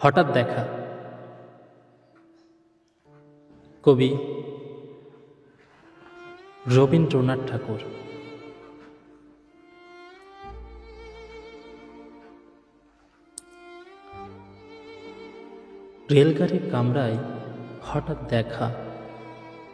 হঠাৎ দেখা। কবি রবীন্দ্রনাথ ঠাকুর। রেলগাড়ির কামরায় হঠাৎ দেখা,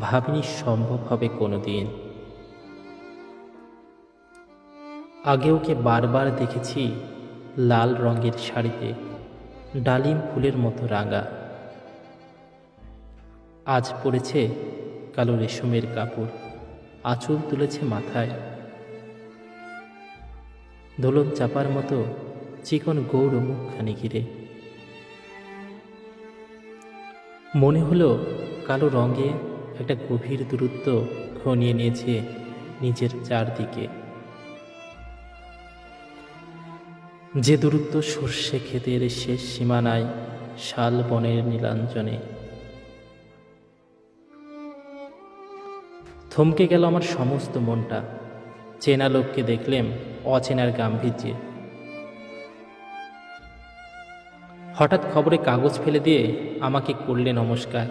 ভাবিনি সম্ভব হবে কোনো দিন আগে ওকে বারবার দেখেছি লাল রঙের শাড়িতে? ডালিম ফুলের মতো রাঙা। আজ পড়েছে কালো রেশমের কাপড়, আঁচল তুলেছে মাথায়। দোলন চাপার মতো চিকন গৌর মুখখানি ঘিরে। মনে হলো কালো রঙে একটা গভীর দূরত্ব ঘনিয়ে নিয়েছে নিজের চারদিকে। যে দূরত্ব সর্ষে ক্ষেতের শেষ সীমানায় শাল বনের নীলাঞ্জনে। থমকে গেল আমার সমস্ত মনটা। চেনা লোককে দেখলেম অচেনার গাম্ভীর্যে। হঠাৎ খবরে কাগজ ফেলে দিয়ে আমাকে করলে নমস্কার।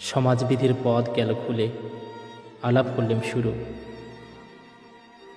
সমাজবিধির পথ গেল খুলে। আলাপ করলেম শুরু।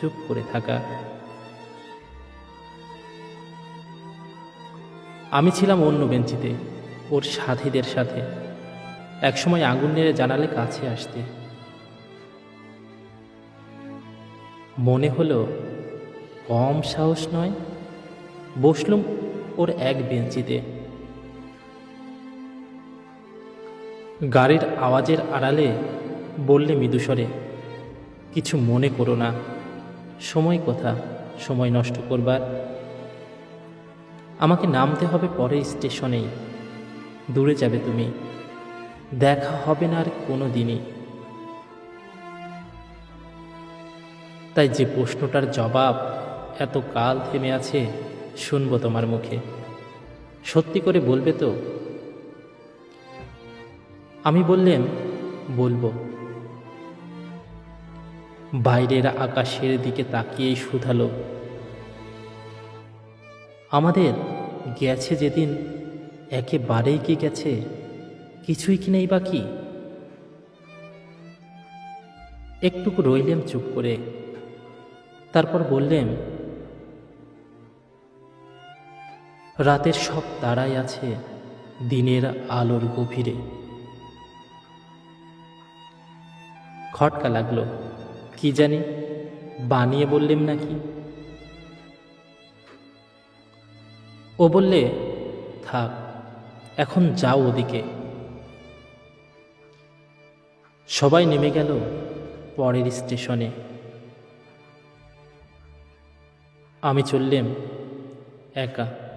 চুপ করে থাকা। আমি ছিলাম অন্য বেঞ্চিতে, ওর সাথীদের সাথে। একসময় আগুন নেড়ে জানালে কাছে আসতে। মনে হলো, কম সাহস নয়, বসলুম ওর এক বেঞ্চিতে। গাড়ির আওয়াজের আড়ালে বললে মৃদুস্বরে, কিছু মনে করো না। সময় কথা, সময় নষ্ট করবার। আমাকে নামতে হবে পরের স্টেশনেই। দূরে যাবে তুমি। দেখা হবে না আর কোনো দিনই। তাই যে প্রশ্নটার জবাব এত কাল থেমে আছে, শুনব তোমার মুখে। সত্যি করে বলবে তো? আমি বললেম বলব। বাইরের আকাশের দিকে তাকিয়েই শুধালো। আমাদের গেছে যেদিন, একেবারেই কি গেছে, কিছুই কি নেই বাকি একটুকু রইলেম চুপ করে। তারপর বললেন রাতের সব তারাই আছে দিনের আলোর গভীরে। খটকা লাগল। কি জানি, বানিয়ে বললেম নাকি? ও বললে, থাক, এখন যাও ওদিকে। সবাই নেমে গেল পরের স্টেশনে। আমি চললেম একা।